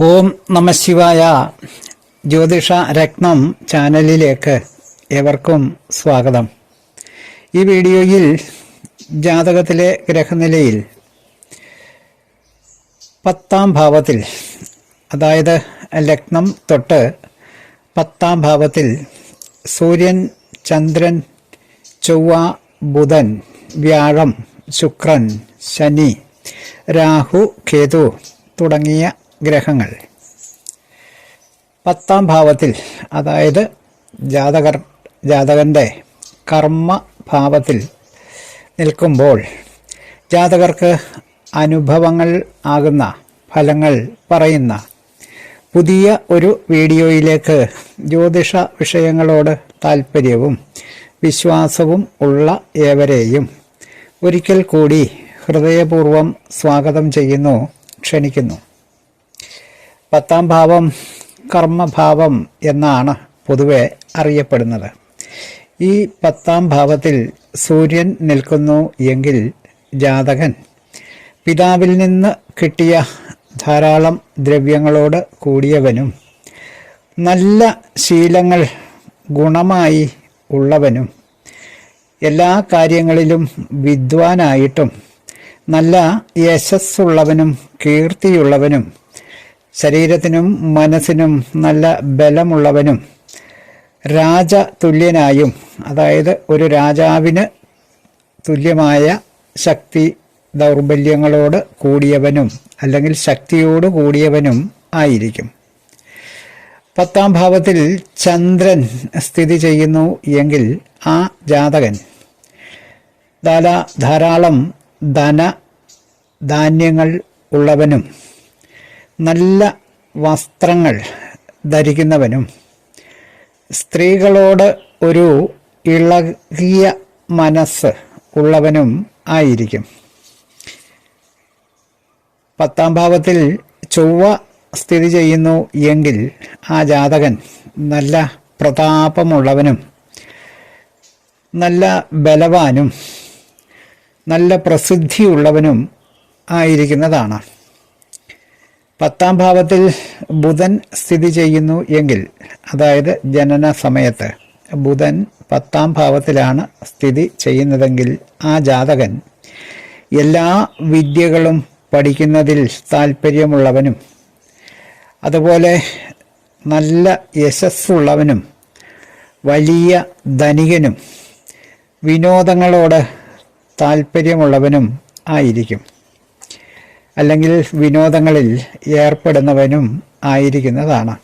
ഓം നമശിവായ ജ്യോതിഷ രത്നം ചാനലിലേക്ക് ഏവർക്കും സ്വാഗതം. ഈ വീഡിയോയിൽ ജാതകത്തിലെ ഗ്രഹനിലയിൽ പത്താം ഭാവത്തിൽ അതായത് ലഗ്നം തൊട്ട് പത്താം ഭാവത്തിൽ സൂര്യൻ ചന്ദ്രൻ ചൊവ്വ ബുധൻ വ്യാഴം ശുക്രൻ ശനി രാഹു കേതു തുടങ്ങിയ ഗ്രഹങ്ങൾ. പത്താം ഭാവത്തിൽ അതായത് ജാതകർ ജാതകന്റെ കർമ്മ ഭാവത്തിൽ നിൽക്കുമ്പോൾ ജാതകർക്ക് അനുഭവങ്ങൾ ആകുന്ന ഫലങ്ങൾ പറയുന്ന പുതിയ ഒരു വീഡിയോയിലേക്ക് ജ്യോതിഷ വിഷയങ്ങളോട് താൽപ്പര്യവും വിശ്വാസവും ഉള്ള ഏവരെയും ഒരിക്കൽ കൂടി ഹൃദയപൂർവം സ്വാഗതം ചെയ്യുന്നു ക്ഷണിക്കുന്നു. പത്താം ഭാവം കർമ്മഭാവം എന്നാണ് പൊതുവെ അറിയപ്പെടുന്നത്. ഈ പത്താം ഭാവത്തിൽ സൂര്യൻ നിൽക്കുന്നു എങ്കിൽ ജാതകൻ പിതാവിൽ നിന്ന് കിട്ടിയ ധാരാളം ദ്രവ്യങ്ങളോട് കൂടിയവനും നല്ല ശീലങ്ങൾ ഗുണമായി ഉള്ളവനും എല്ലാ കാര്യങ്ങളിലും വിദ്വാനായിട്ടും നല്ല യശസ്സുള്ളവനും കീർത്തിയുള്ളവനും ശരീരത്തിനും മനസ്സിനും നല്ല ബലമുള്ളവനും രാജ തുല്യനായും അതായത് ഒരു രാജാവിന് തുല്യമായ ശക്തി ദൗർബല്യങ്ങളോട് കൂടിയവനും അല്ലെങ്കിൽ ശക്തിയോട് കൂടിയവനും ആയിരിക്കും. പത്താം ഭാവത്തിൽ ചന്ദ്രൻ സ്ഥിതി ചെയ്യുന്നു എങ്കിൽ ആ ജാതകൻ. ധാരാ ധാരാളം ധന ധാന്യങ്ങൾ ഉള്ളവനും നല്ല വസ്ത്രങ്ങൾ ധരിക്കുന്നവനും സ്ത്രീകളോട് ഒരു ഇളകിയ മനസ്സ് ഉള്ളവനും ആയിരിക്കും. പത്താം ഭാവത്തിൽ ചൊവ്വ സ്ഥിതി ചെയ്യുന്നു എങ്കിൽ ആ ജാതകൻ നല്ല പ്രതാപമുള്ളവനും നല്ല ബലവാനും നല്ല പ്രസിദ്ധിയുള്ളവനും ആയിരിക്കുന്നതാണ്. പത്താം ഭാവത്തിൽ ബുധൻ സ്ഥിതി ചെയ്യുന്നു എങ്കിൽ അതായത് ജനന സമയത്ത് ബുധൻ പത്താം ഭാവത്തിലാണ് സ്ഥിതി ചെയ്യുന്നതെങ്കിൽ ആ ജാതകൻ എല്ലാ വിദ്യകളും പഠിക്കുന്നതിൽ താല്പര്യമുള്ളവനും അതുപോലെ നല്ല യശസ്സുള്ളവനും വലിയ ധനികനും വിനോദങ്ങളോട് താല്പര്യമുള്ളവനും ആയിരിക്കും. അല്ലെങ്കിൽ വിനോദങ്ങളിൽ ഏർപ്പെടുന്നവനും ആയിരിക്കുന്നതാണ്.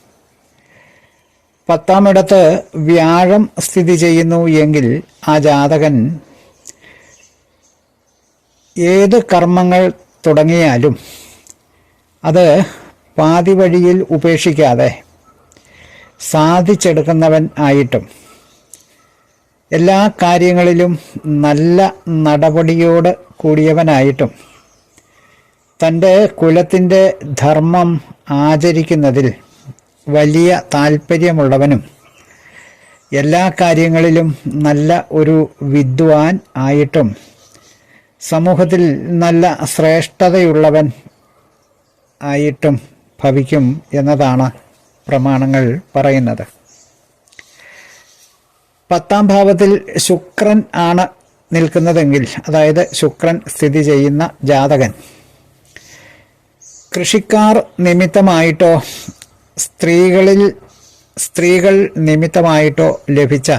പത്താമിടത്ത് വ്യാഴം സ്ഥിതി ചെയ്യുന്നു എങ്കിൽ ആ ജാതകൻ ഏത് കർമ്മങ്ങൾ തുടങ്ങിയാലും അത് പാതി വഴിയിൽ ഉപേക്ഷിക്കാതെ സാധിച്ചെടുക്കുന്നവൻ ആയിട്ടും എല്ലാ കാര്യങ്ങളിലും നല്ല നടപടിയോട് കൂടിയവനായിട്ടും തന്റെ കുലത്തിന്റെ ധർമ്മം ആചരിക്കുന്നതിൽ വലിയ താല്പര്യമുള്ളവനും എല്ലാ കാര്യങ്ങളിലും നല്ല ഒരു വിദ്വാൻ ആയിട്ടും സമൂഹത്തിൽ നല്ല ശ്രേഷ്ഠതയുള്ളവൻ ആയിട്ടും ഭവിക്കും എന്നതാണ് പ്രമാണങ്ങൾ പറയുന്നത്. പത്താം ഭാവത്തിൽ ശുക്രൻ ആണ് നിൽക്കുന്നതെങ്കിൽ അതായത് ശുക്രൻ സ്ഥിതി ചെയ്യുന്ന ജാതകൻ. കൃഷിക്കാർ നിമിത്തമായിട്ടോ സ്ത്രീകളിൽ സ്ത്രീകൾ നിമിത്തമായിട്ടോ ലഭിച്ച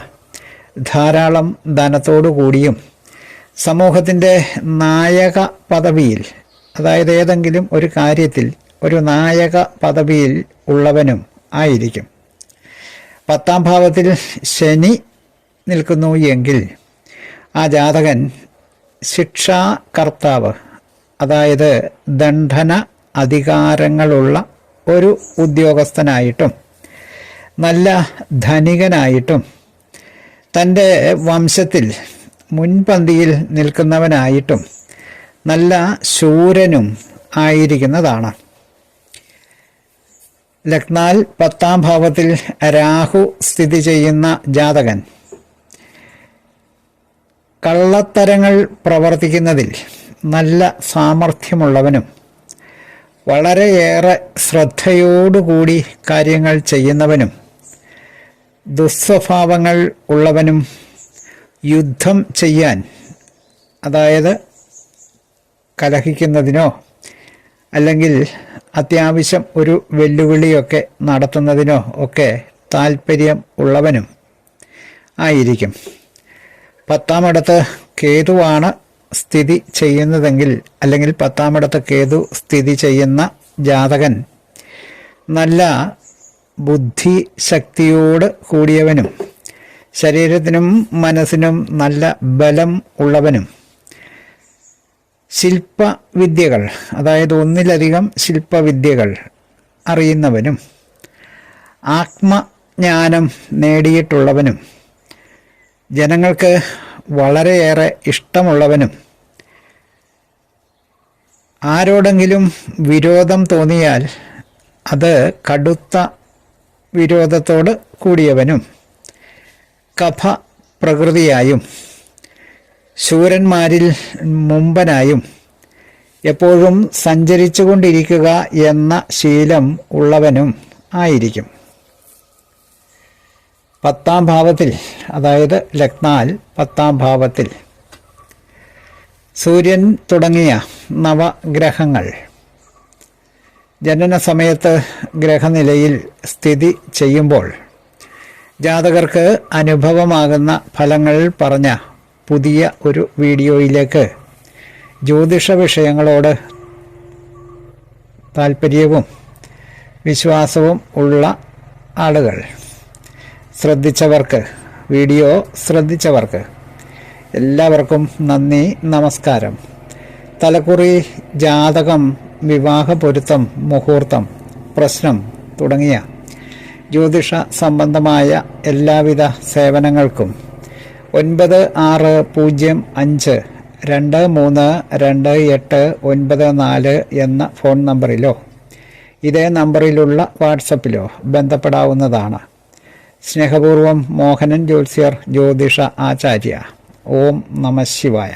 ധാരാളം ധനത്തോടു കൂടിയും സമൂഹത്തിന്റെ നായക പദവിയിൽ അതായത് ഏതെങ്കിലും ഒരു കാര്യത്തിൽ ഒരു നായക പദവിയിൽ ഉള്ളവനും ആയിരിക്കും. പത്താം ഭാവത്തിൽ ശനി നിൽക്കുന്നു എങ്കിൽ ആ ജാതകൻ ശിക്ഷാകർത്താവ് അതായത് ദണ്ഡന അധികാരങ്ങളുള്ള ഒരു ഉദ്യോഗസ്ഥനായിട്ടും നല്ല ധനികനായിട്ടും തന്റെ വംശത്തിൽ മുൻപന്തിയിൽ നിൽക്കുന്നവനായിട്ടും നല്ല ശൂരനും ആയിരിക്കുന്നതാണ്. ലക്നാൽ പത്താം ഭാവത്തിൽ രാഹു സ്ഥിതി ചെയ്യുന്ന ജാതകൻ. കള്ളത്തരങ്ങൾ പ്രവർത്തിക്കുന്നതിൽ നല്ല സാമർഥ്യമുള്ളവനും വളരെയേറെ ശ്രദ്ധയോടുകൂടി കാര്യങ്ങൾ ചെയ്യുന്നവനും ദുസ്വഭാവങ്ങൾ ഉള്ളവനും യുദ്ധം ചെയ്യാൻ അതായത് കലഹിക്കുന്നതിനോ അല്ലെങ്കിൽ അത്യാവശ്യം ഒരു വെല്ലുവിളിയൊക്കെ നടത്തുന്നതിനോ ഒക്കെ താല്പര്യം ഉള്ളവനും ആയിരിക്കും. പത്താമിടത്ത് കേതുവാണ് സ്ഥിതി ചെയ്യുന്നതെങ്കിൽ അല്ലെങ്കിൽ പത്താമിടത്ത് കേതു സ്ഥിതി ചെയ്യുന്ന ജാതകൻ. നല്ല ബുദ്ധി ബുദ്ധിശക്തിയോട് കൂടിയവനും ശരീരത്തിനും മനസ്സിനും നല്ല ബലം ഉള്ളവനും. ശില്പവിദ്യകൾ അതായത് ഒന്നിലധികം ശില്പവിദ്യകൾ അറിയുന്നവനും ആത്മജ്ഞാനം നേടിയിട്ടുള്ളവനും. ജനങ്ങൾക്ക് വളരെയേറെ ഇഷ്ടമുള്ളവനും ആരോടെങ്കിലും വിരോധം തോന്നിയാൽ അത് കടുത്ത വിരോധത്തോട് കൂടിയവനും കഫ പ്രകൃതിയായും ശൂരന്മാരിൽ മുമ്പനായും എപ്പോഴും സഞ്ചരിച്ചു കൊണ്ടിരിക്കുക എന്ന ശീലം ഉള്ളവനും ആയിരിക്കും. പത്താം ഭാവത്തിൽ അതായത് ലഗ്നാൽ പത്താം ഭാവത്തിൽ. സൂര്യൻ തുടങ്ങിയ നവഗ്രഹങ്ങൾ. ജനന സമയത്ത് ഗ്രഹനിലയിൽ സ്ഥിതി ചെയ്യുമ്പോൾ ജാതകർക്ക് അനുഭവമാകുന്ന ഫലങ്ങൾ പറഞ്ഞ പുതിയ ഒരു വീഡിയോയിലേക്ക് ജ്യോതിഷ വിഷയങ്ങളോട് താല്പര്യവും വിശ്വാസവും ഉള്ള ആളുകൾ. ശ്രദ്ധിച്ചവർക്ക് വീഡിയോ ശ്രദ്ധിച്ചവർക്ക് എല്ലാവർക്കും നന്ദി നമസ്കാരം. തലക്കുറി ജാതകം വിവാഹ പൊരുത്തം മുഹൂർത്തം പ്രശ്നം തുടങ്ങിയ ജ്യോതിഷ സംബന്ധമായ എല്ലാവിധ സേവനങ്ങൾക്കും ഒൻപത് ആറ് പൂജ്യം അഞ്ച് രണ്ട് മൂന്ന് രണ്ട് എട്ട് ഒൻപത് നാല് എന്ന ഫോൺ നമ്പറിലോ ഇതേ നമ്പറിലുള്ള വാട്സപ്പിലോ ബന്ധപ്പെടാവുന്നതാണ്. സ്നേഹപൂർവം മോഹനൻ ജ്യോത്സ്യർ ജ്യോതിഷ ആചാര്യ. ഓം നമ ശിവായ.